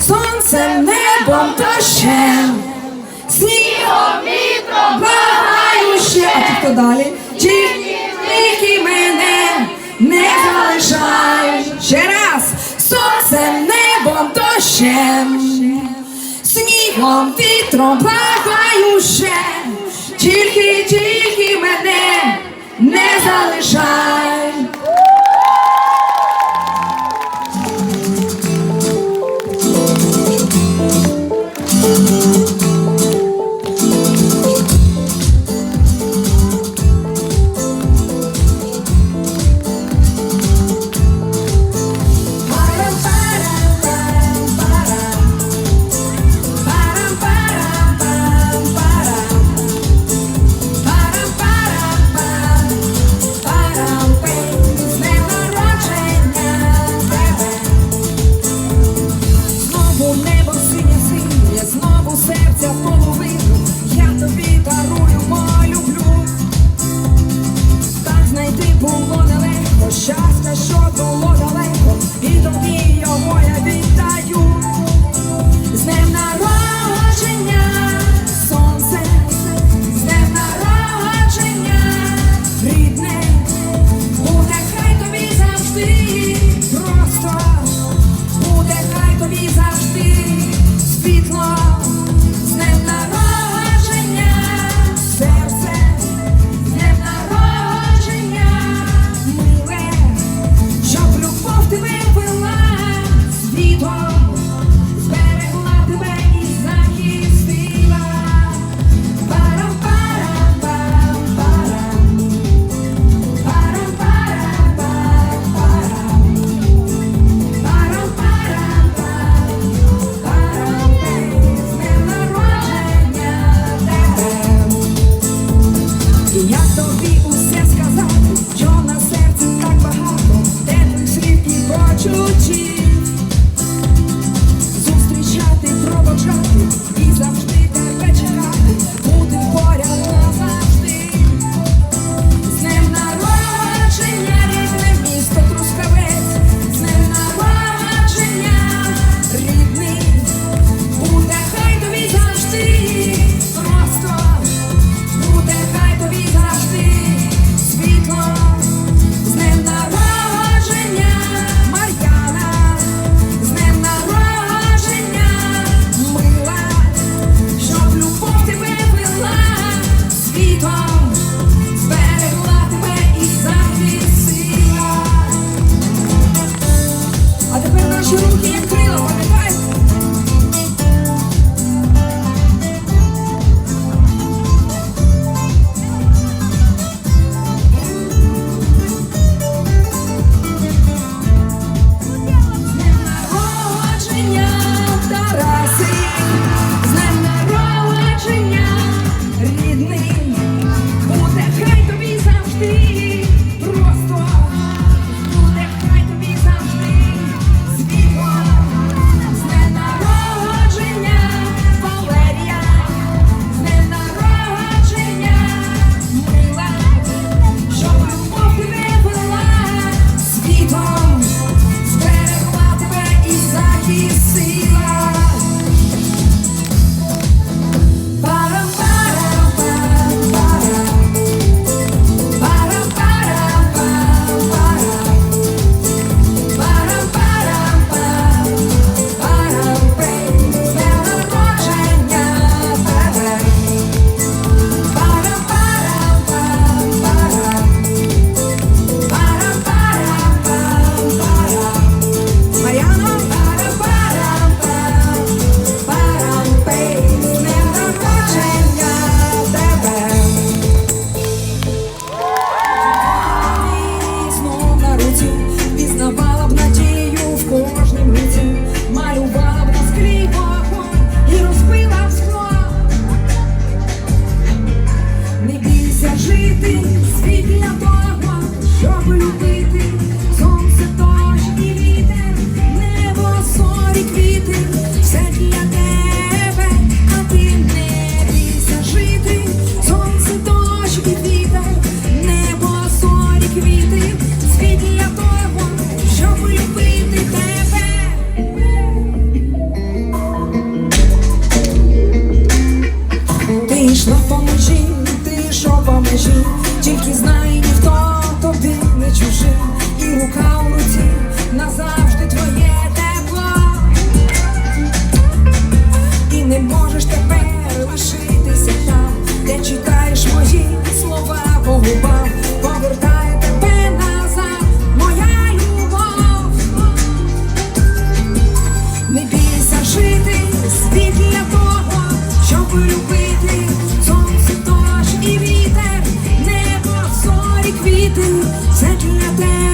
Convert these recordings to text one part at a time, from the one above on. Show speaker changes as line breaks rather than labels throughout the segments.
сонцем, небом, дощем, снігом, вітром, благаю ще. А ти хто далі? Тільки мене не залишай. Ще раз, сонцем, небом, дощем, снігом, вітром, благаю ще. Тільки, тільки мене не залишай. you межі, тільки знає ніхто тобі не чужий, і рука у руці назавжди твоє тепло, і не можеш тепер лишитися там, де читаєш мої слова по губах. Imagínate.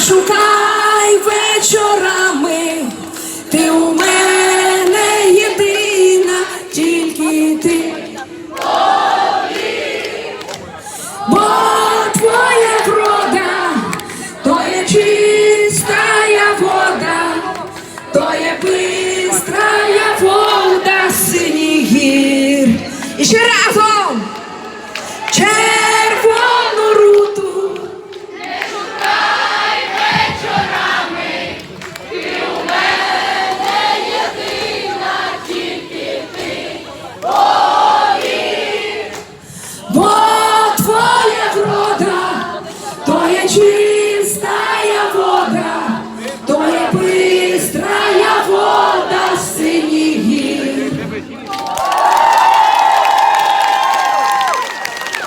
шукай вечорами, ти у мене єдина, тільки ти, бо твоя врода, то є чистая вода, то є бистрая вода, синіх гір. І ще разом. Через